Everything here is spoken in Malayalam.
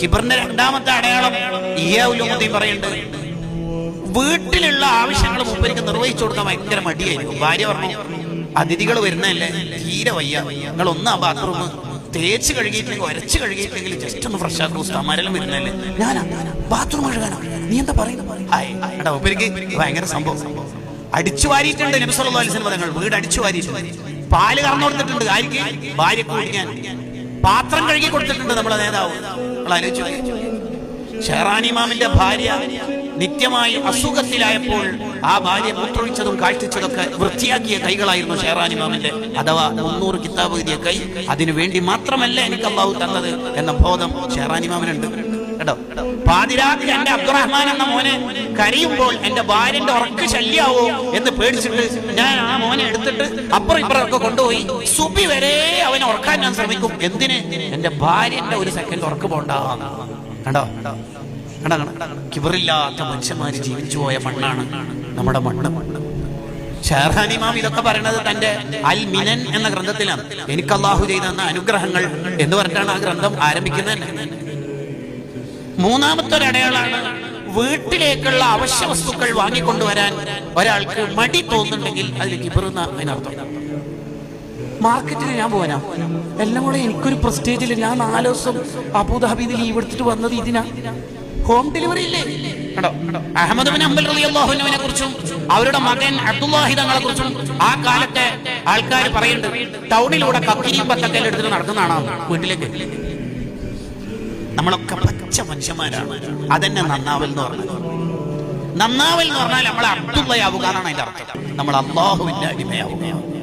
കിബറിന്റെ രണ്ടാമത്തെ അടയാളം ഇയാവുലുമതി പറയുന്നുണ്ട്. വീട്ടിലുള്ള ആവശ്യങ്ങൾ മുമ്പേക്ക് നിർവഹിച്ചു കൊടുക്കാൻ ഭയങ്കര മടിയായിരിക്കും. ഭാര്യ പറഞ്ഞു അതിഥികൾ വരുന്നതല്ലേ? തീരെ വയ്യ. നിങ്ങൾ ഒന്നാ ബാത്റൂം തേച്ച് കഴുകിയിട്ടില്ലെങ്കിൽ ഒരച്ച് കഴുകിയിട്ടില്ലെങ്കിൽ ജസ്റ്റ് ഒന്ന് ഫ്രഷ് ആക്കും ഉസ്താമാരെല്ലാം വരുന്നല്ലേ ഞാൻ ബാത്റൂം കഴുകാനോ. നീ എന്താ പറയുന്നത് ഭയങ്കര സംഭവം. അടിച്ചു വാരിയിട്ടുണ്ട് നബി സല്ലല്ലാഹു അലൈഹി തങ്ങൾ വീട് അടിച്ചു വാരിയിട്ടുണ്ട്. പാൽ കറന്നു കൊടുത്തിട്ടുണ്ട്. ആയിരിക്കും ഭാര്യ കുടിക്കാൻ പാത്രം കഴുകി കൊടുത്തിട്ടുണ്ട് നമ്മളെ നേതാവ്. നമ്മൾ ആലോചിച്ചു നോക്ക്. ഇമാമിന്റെ ഭാര്യ നിത്യമായി അസുഖത്തിലായപ്പോൾ ആ ഭാര്യ മൂത്രൊഴിച്ചതും കാഴ്ചിച്ചതൊക്കെ വൃത്തിയാക്കിയ കൈകളായിരുന്നു ഷെഹറാനിമാമിന്റെ അഥവാ മുന്നൂറ് കിതാബ് എഴുതിയ കൈ. അതിനു വേണ്ടി മാത്രമല്ല എനിക്ക് അള്ളാഹു തന്നത് എന്ന ബോധം ഷെഹറാൻ ഇമാമിനുണ്ട്. കേട്ടോ പാതിരാത്രി എന്റെ അബ്ദുറഹ്മാൻ എന്ന മോനെ കരയുമ്പോൾ എന്റെ ഭാര്യന്റെ ഉറക്ക് ശല്യാവോ എന്ന് പേടിച്ചിട്ട് ഞാൻ ആ മോനെ എടുത്തിട്ട് അപ്പുറം ഇപ്പുറം ഒക്കെ കൊണ്ടുപോയി. സുബി വരെ അവനെ ഉറക്കാൻ ഞാൻ ശ്രമിക്കും. എന്തിന്? എന്റെ ഭാര്യന്റെ ഒരു സെക്കൻഡ് ഉറക്ക് പോണ്ട. കണ്ടോ? കണ്ടോ? കിബറില്ലാത്ത മനുഷ്യന്മാര് ജീവിച്ചു പോയ മണ്ണാണ് നമ്മുടെ മണ്ണ്. ഷെഹർഹാൻ ഇമാം ഇതൊക്കെ പറയുന്നത് തന്റെ അൽ മിനൻ എന്ന ഗ്രന്ഥത്തിലാണ്. എനിക്ക് അള്ളാഹു ചെയ്ത അനുഗ്രഹങ്ങൾ എന്ന് പറഞ്ഞിട്ടാണ് ആ ഗ്രന്ഥം ആരംഭിക്കുന്നത് തന്നെ മൂന്നാമത്തെ ഒരു അടയാളാണ് വീട്ടിലേക്കുള്ള അവശ്യ വസ്തുക്കൾ വാങ്ങിക്കൊണ്ടുവരാൻ ഒരാൾക്ക് മടി തോന്നുന്നുണ്ടെങ്കിൽ അതിൽ കിബറുന്ന അതിനർത്ഥം. മാർക്കറ്റിൽ ഞാൻ പോരാ എല്ലാം കൂടെ എനിക്കൊരു പ്രസ്റ്റേജിൽ ഞാൻ നാല് ദിവസം അബുദാബിയിൽ ലീവ് എടുത്തിട്ട് വന്നത് ഇതിനാ. ഹോം ഡെലിവറി ഇല്ലേ? കണ്ടോ? അഹമ്മദ് ബിൻ അംബൽ റളിയല്ലാഹുവിനെ കുറിച്ചും അവരുടെ മകൻ അബ്ദുല്ലാഹി തങ്ങളെ കുറിച്ചും ആ കാലത്തെ ആൾക്കാർ പറയുന്നുണ്ട് ടൗണിലൂടെ കക്കിരിയും പത്തക്കല്ല എടുത്തിട്ട് നടക്കുന്നതാണോ വീട്ടിലേക്ക്? നമ്മളൊക്കെ പച്ച മനുഷ്യന്മാരാണ്. അതെന്നെ നന്നാവൽ എന്ന് പറഞ്ഞത് നന്നാവൽ എന്ന് പറഞ്ഞാൽ നമ്മൾ അബ്ദുള്ളയാവുക എന്നാണ് അതിന്റെ അർത്ഥം. നമ്മൾ അള്ളാഹുവിന്റെ അടിമയാവുക.